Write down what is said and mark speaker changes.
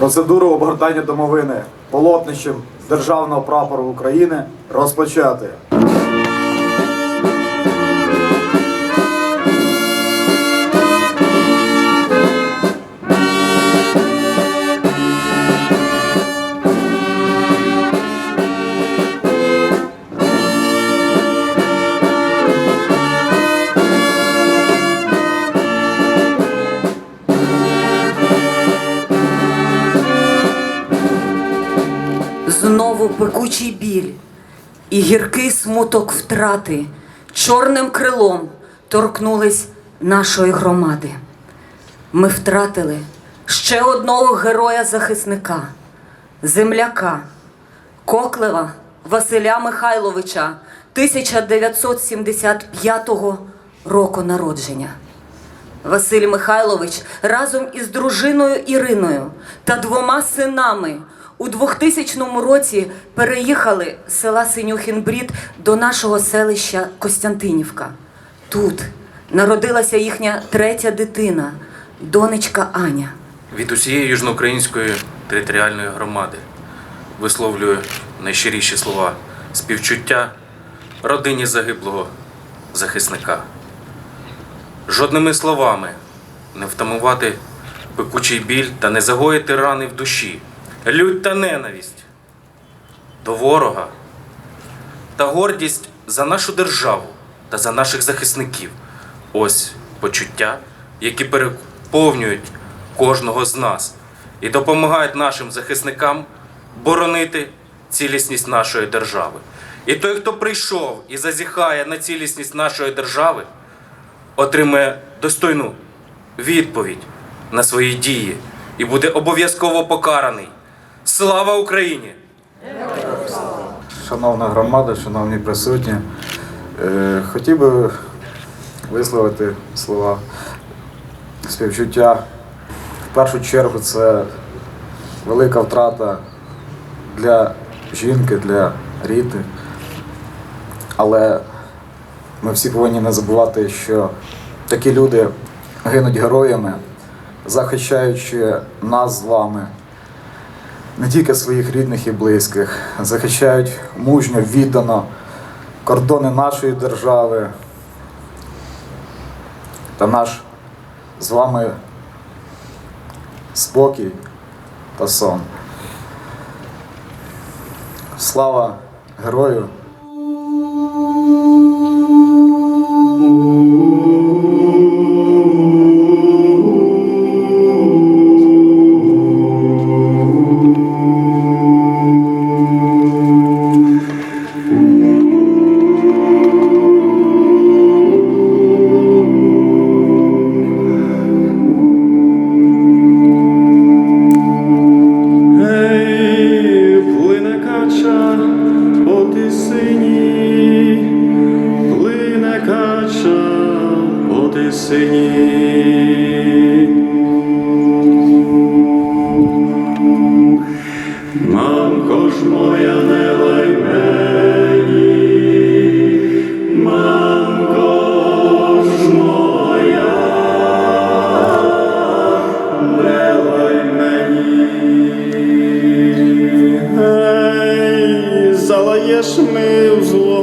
Speaker 1: Процедуру обгортання домовини полотнищем Державного прапору України розпочати.
Speaker 2: Знову пекучий біль і гіркий смуток втрати чорним крилом торкнулись нашої громади. Ми втратили ще одного героя-захисника, земляка, Коклева Василя Михайловича 1975 року народження. Василь Михайлович разом із дружиною Іриною та двома синами у 2000 році переїхали з села Синюхін-Брід до нашого селища Костянтинівка. Тут народилася їхня третя дитина, донечка Аня.
Speaker 3: Від усієї южноукраїнської територіальної громади висловлюю найщиріші слова співчуття родині загиблого захисника. Жодними словами не втамувати пекучий біль та не загоїти рани в душі, лють та ненависть до ворога та гордість за нашу державу та за наших захисників. Ось почуття, які переповнюють кожного з нас і допомагають нашим захисникам боронити цілісність нашої держави. І той, хто прийшов і зазіхає на цілісність нашої держави, отримає достойну відповідь на свої дії і буде обов'язково покараний. Слава Україні!
Speaker 1: Шановна громада, шановні присутні, е, хотів би висловити слова співчуття. В першу чергу це велика втрата для жінки, для Ріти. Але ми всі повинні не забувати, що такі люди гинуть героями, захищаючи нас з вами не тільки своїх рідних і близьких, захищають мужньо, віддано кордони нашої держави та наш з вами спокій та сон. Слава герою!
Speaker 4: Залаєш ми в злу